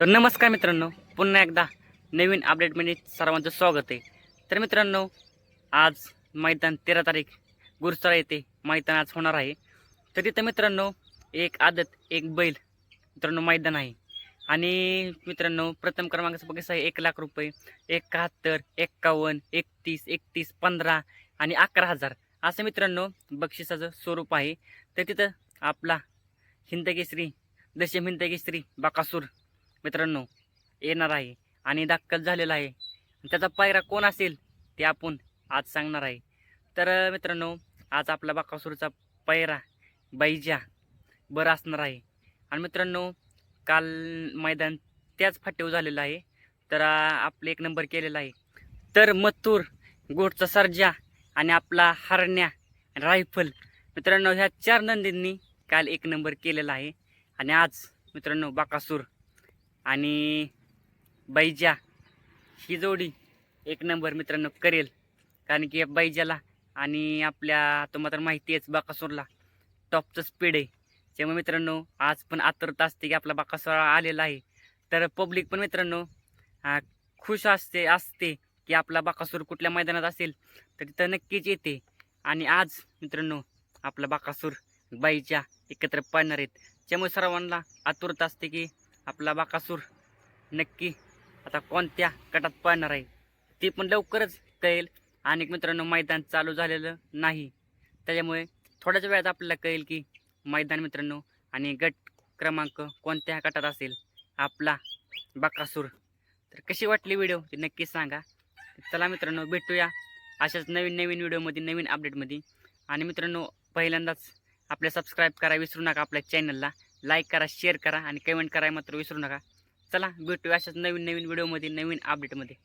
तर नमस्कार मित्रांनो पुन्हा एकदा नवीन अपडेटमध्ये सर्वांचं स्वागत आहे. तर मित्रांनो आज मैदान तेरा तारीख गुरुसरा येथे मैदान आज होणार आहे. तर तिथं मित्रांनो एक आदत एक बैल मित्रांनो मैदान आहे. आणि मित्रांनो प्रथम क्रमांकाचं बघितलं आहे एक लाख रुपये एकाहत्तर एक्कावन्न एकतीस एकतीस पंधरा आणि अकरा हजार. असं मित्रांनो बक्षिसाचं स्वरूप आहे. तर तिथं आपला हिंदकेसरी दशम हिंदकेसरी बाकासूर मित्रांनो येणार आहे आणि दाखल झालेला आहे. त्याचा पायरा कोण असेल ते आपण आज सांगणार आहे. तर मित्रांनो आज आपला बाकासूरचा पायरा बैजा बरं असणार आहे. आणि मित्रांनो काल मैदान त्याच फाट्यावर झालेलं आहे. तर आपले एक नंबर केलेला आहे. तर मथुर गोठचा सर्जा आणि आपला हरण्या रायफल. मित्रांनो ह्या चार नंदींनी काल एक नंबर केलेला आहे. आणि आज मित्रांनो बाकासूर आणि बैजा ही जोडी एक नंबर मित्रांनो करेल. कारण की बैजाला आणि आपल्या तुम्हाला तर माहिती आहेच बाकासूरला टॉपचं स्पीड आहे. त्यामुळे मित्रांनो आज पण आतुरता असते की आपला बाकासूर आलेला आहे. तर पब्लिक पण मित्रांनो खुश असते असते की आपला बाकासूर कुठल्या मैदानात असेल तर तिथं नक्कीच येते. आणि आज मित्रांनो आपला बाकासूर बाईच्या एकत्र पाळणार आहेत. त्यामुळे सर्वांना आतुरता असते की आपला बाकासूर. नक्की. आता कोणत्या गटात पाळणार आहे? ते पण लवकरच कळेल. आणि मित्रांनो मैदान चालू झालेलं नाही. त्याच्यामुळे थोड्याच वेळात आपल्याला कळेल की मैदान मित्रांनो आणि गट क्रमांक कोणत्या गटात असेल आपला बाकासूर. तर कशी वाटली व्हिडिओ? ते नक्की सांगा. चला मित्रांनो भेटूया अशाच नवीन नवीन व्हिडिओमध्ये नवीन अपडेटमध्ये आणि मित्रांनो पहिल्यांदाच आपल्या सबस्क्राईब करा विसरू नका आपल्या चॅनलला लाईक करा शेअर करा आणि कमेंट करा मात्र विसरू नका. चला भेटू अशाच नवीन नवीन व्हिडिओमध्ये नवीन अपडेटमध्ये